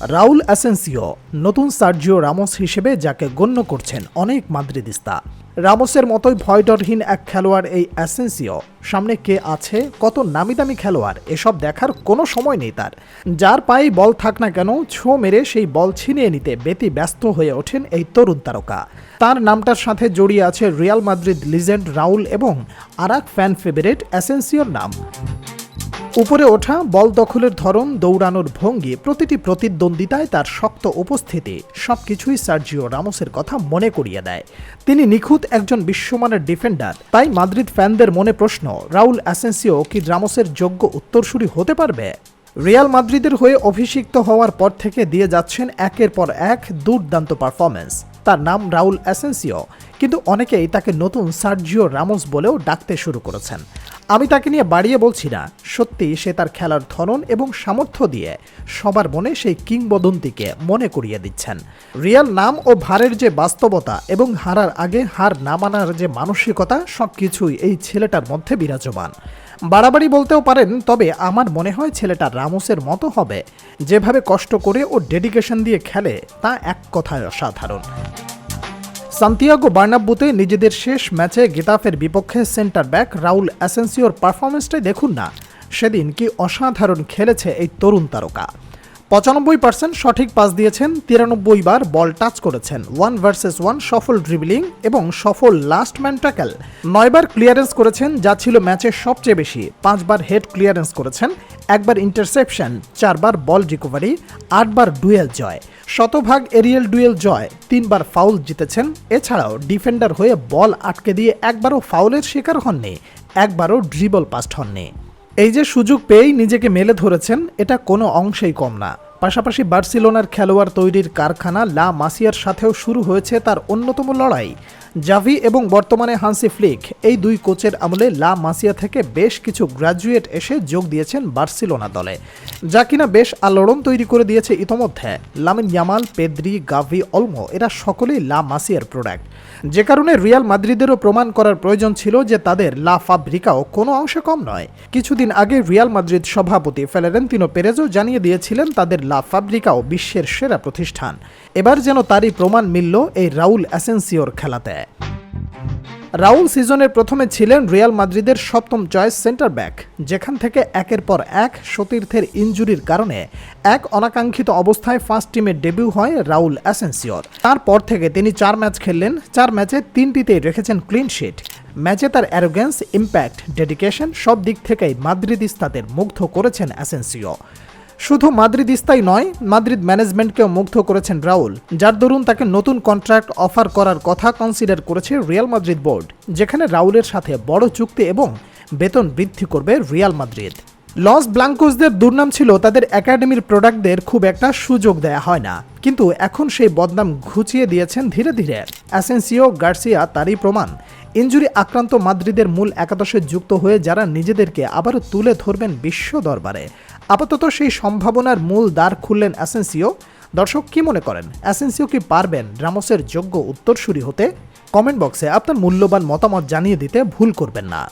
Raul Asensio নতুন Sergio Ramos হিসেবে যাকে গণ্য করছেন অনেক মাদ্রিদিস্তা। রামোসের মতোই ভয়ডরহীন এক খেলোয়াড় এই অ্যাসেন্সিও। সামনে কে আছে, কত নামি দামি খেলোয়াড়, এসব দেখার কোনো সময় নেই তার। যার পায়ে বল থাক না কেন ছো মেরে সেই বল ছিনিয়ে নিতে বেতি ব্যস্ত হয়ে ওঠেন এই তরুণ তারকা। তার নামটার সাথে জড়িয়ে আছে রিয়াল মাদ্রিদ লিজেন্ড রাউল এবং আরাক ফ্যান ফেভারিট অ্যাসেন্সিওর নাম। উপরে ওঠা, বল দখলের ধরন, দৌড়ানোর ভঙ্গি, প্রতিটি প্রতিদ্বন্দ্বিতায় তার শক্ত উপস্থিতি, সবকিছুই সার্জিও রামোসের কথা মনে করিয়ে দেয়। তিনি নিখুঁত একজন বিশ্বমানের ডিফেন্ডার, তাই মাদ্রিদ ফ্যানদের মনে প্রশ্ন, রাউল অ্যাসেন্সিও কি রামোসের যোগ্য উত্তরসূরি হতে পারবে? রিয়াল মাদ্রিদের হয়ে অভিষিক্ত হওয়ার পর থেকে দিয়ে যাচ্ছেন একের পর এক দুর্দান্ত পারফরমেন্স তার নাম রাউল অ্যাসেন্সিও, কিন্তু অনেকেই তাকে নতুন সার্জিও রামোস বলেও ডাকতে শুরু করেছেন। আমি তাকে নিয়ে বাড়িয়ে বলছি না। সত্যি সে তার খেলার ধরন এবং সামর্থ্য দিয়ে সবার মনে সেই কিংবদন্তিকে মনে করিয়ে দিচ্ছেন। রিয়াল নাম ও ভারের যে বাস্তবতা এবং হারার আগে হার না মানার যে মানসিকতা সব কিছুই এই ছেলেটার মধ্যে বিরাজমান। বাড়াবাড়ি বলতেও পারেন, তবে আমার মনে হয় ছেলেটা রামোসের মতো হবে। যেভাবে কষ্ট করে ও ডেডিকেশন দিয়ে খেলে, তা এক কথায় অসাধারণ। সান্তিয়াগো বার্নাব্বুতে নিজেদের শেষ ম্যাচে গেতাফের বিপক্ষে সেন্টার ব্যাক রাউল অ্যাসেন্সিওর পারফরমেন্সটাই দেখুন না। সেদিন কি অসাধারণ খেলেছে এই তরুণ তারকা। পঁচানব্বই পার্সেন্ট সঠিক পাস দিয়েছেন, তিরানব্বই বার বল টাচ করেছেন। ওয়ান ভার্সেস ওয়ান, সফল ড্রিবলিং এবং সফল লাস্ট ম্যান ট্যাকেল নয়বার ক্লিয়ারেন্স করেছেন, যা ছিল ম্যাচের সবচেয়ে বেশি। পাঁচবার হেড ক্লিয়ারেন্স করেছেন, একবার ইন্টারসেপশন চারবার বল রিকভারি আটবার ডুয়েল জয়। শতভাগ এরিয়েল ডুয়েল জয়, তিনবার ফাউল জিতেছেন। এছাড়াও ডিফেন্ডার হয়ে বল আটকে দিয়ে একবারও ফাউলের শিকার হননি, একবারও ড্রিবল পাস্ট হননি। এই যে সুযোগ পেয়েই নিজেকে মেলে ধরেছেন, এটা কোনো অংশেই কম না। পাশাপাশি বার্সিলোনার খেলোয়াড় তৈরির কারখানা লা মাসিয়ার সাথেও শুরু হয়েছে তার অন্যতম লড়াই। জাভি এবং বর্তমানে হান্সি ফ্লিক এই দুই কোচের আমলে লা মাসিয়া থেকে বেশ কিছু গ্র্যাজুয়েট এসে যোগ দিয়েছেন বার্সিলোনা দলে, যা কিনা বেশ আলোড়ন তৈরি করে দিয়েছে ইতোমধ্যে। Lamine Yamal, Pedri, Gavi, Olmo এরা সকলেই লা মাসিয়ার প্রোডাক্ট। যে কারণে রিয়াল মাদ্রিদেরও প্রমাণ করার প্রয়োজন ছিল যে তাদের লা ফাব্রিকাও কোনো অংশে কম নয়। কিছুদিন আগে রিয়াল মাদ্রিদ সভাপতি ফেলারেন্তিনো পেরেজও জানিয়ে দিয়েছিলেন তাদের লা ফাব্রিকাও বিশ্বের সেরা প্রতিষ্ঠান। এবার যেন তারই প্রমাণ মিলল এই রাউল অ্যাসেন্সিওর খেলাতে। রাউল সিজনের প্রথমে ছিলেন রিয়াল মাদ্রিদের সপ্তম চয়েস সেন্টার ব্যাক, যেখান থেকে একের পর এক সতীর্থের ইনজুরির কারণে এক অনাকাঙ্ক্ষিত অবস্থায় ফার্স্ট টিমে ডেবিউ হয় রাউল অ্যাসেন্সিওর। তারপর থেকে তিনি চার ম্যাচ খেললেন, চার ম্যাচে তিনটিতেই রেখেছেন ক্লিন শিট। ম্যাচে তার অ্যারোগেন্স, ইম্প্যাক্ট, ডেডিকেশন সব দিক থেকেই মাদ্রিদিস্তাদের মুগ্ধ করেছেন অ্যাসেন্সিও। শুধু মাদ্রিদিস্তাই নয়, মাদ্রিদ ম্যানেজমেন্টকেও মুগ্ধ করেছেন রাউল যার দরুন তাকে নতুন কন্ট্রাক্ট অফার করার কথা কনসিডার করেছে রিয়াল মাদ্রিদ বোর্ড, যেখানে রাউলের সাথে বড় চুক্তি এবং বেতন বৃদ্ধি করবে রিয়াল মাদ্রিদ। লস ব্লাঙ্কোসদের দুর্নাম ছিল তাদের একাডেমির প্রোডাক্টদের খুব একটা সুযোগ দেয়া হয় না। কিন্তু এখন সেই বদনাম ঘুচিয়ে দিয়েছেন ধীরে ধীরে। অ্যাসেন্সিও গার্সিয়া তারই প্রমাণ। ইঞ্জুরি আক্রান্ত মাদ্রিদের মূল একাদশে যুক্ত হয়ে যারা নিজেদেরকে আবারও তুলে ধরবেন বিশ্ব দরবারে। আপাতত সেই সম্ভাবনার মূল দ্বার খুললেন অ্যাসেন্সিও। দর্শক কি মনে করেন? অ্যাসেন্সিও কি পারবেন? রামোসের যোগ্য উত্তরসূরি হতে? কমেন্ট বক্সে আপনার মূল্যবান মতামত জানিয়ে দিতে ভুল করবেন না।